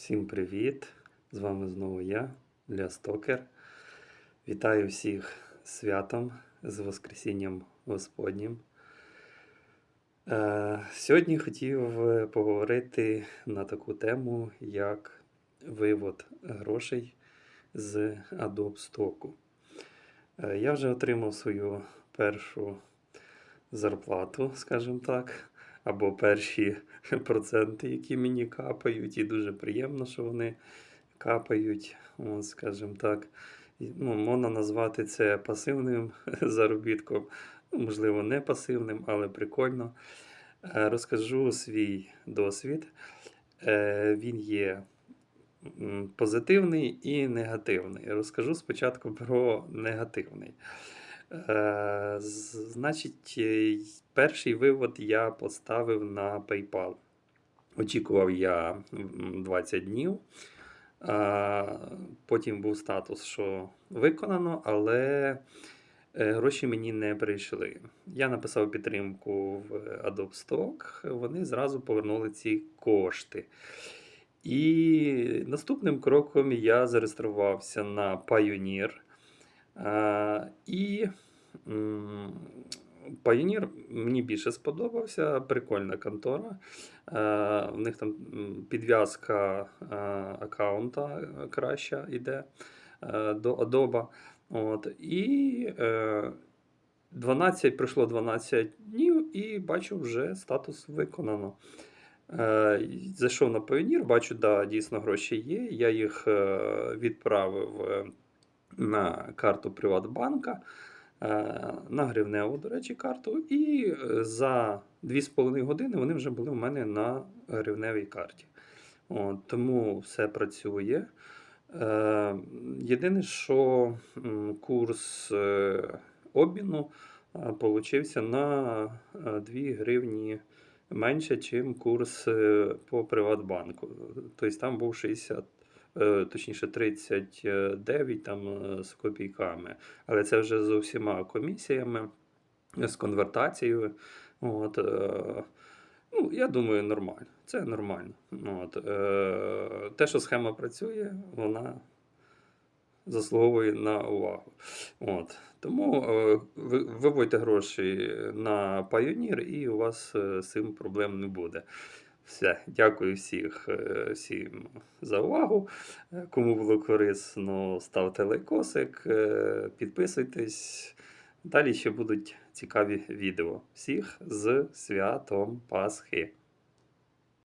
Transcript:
Всім привіт! З вами знову я, Ля Стокер. Вітаю всіх святом, з Воскресінням Господнім. Е, Сьогодні хотів поговорити на таку тему, як вивод грошей з Adobe стоку. Е, Я вже отримав свою першу зарплату, скажімо так, або перші проценти, які мені капають, і дуже приємно, що вони капають, от, скажімо так. Ну, можна назвати це пасивним заробітком, можливо, не пасивним, але прикольно. Е, Розкажу свій досвід. Е, Він є позитивний і негативний. Розкажу спочатку про негативний. Е, Значить, е, перший вивод я поставив на PayPal. Очікував я 20 днів. Потім був статус, що виконано, але е, гроші мені не прийшли. Я написав підтримку в Adobe Stock, вони зразу повернули ці кошти. І наступним кроком я зареєструвався на Pioneer. А, І Pioneer мені більше сподобався, прикольна контора. Е, В них там підв'язка е, аккаунта е, краща йде е, до Adobe. От. І е, 12, пройшло 12 днів, і бачу, вже статус виконано. Е, Зайшов на Pioneer, бачу, да, дійсно гроші є. Я їх е, відправив е, на карту Приватбанка, е, на гривневу, до речі, карту. І е, за 2,5 години вони вже були у мене на гривневій карті. От, тому все працює. Е, Єдине, що курс обміну получився на е, 2 гривні менше, ніж курс по Приватбанку. Тобто там був 60, е, точніше 39 там, е, з копійками. Але це вже з усіма комісіями, е, з конвертацією. От, е, ну, я думаю, нормально. Це нормально. От, е, те, що схема працює, вона заслуговує на увагу. От. Тому е, ви, виводьте гроші на Pioneer і у вас е, з цим проблем не буде. Все, дякую всіх, е, всім за увагу. Е, Кому було корисно, ставте лайкосик, е, підписуйтесь. Далі ще будуть цікаві відео. Всіх з святом Пасхи!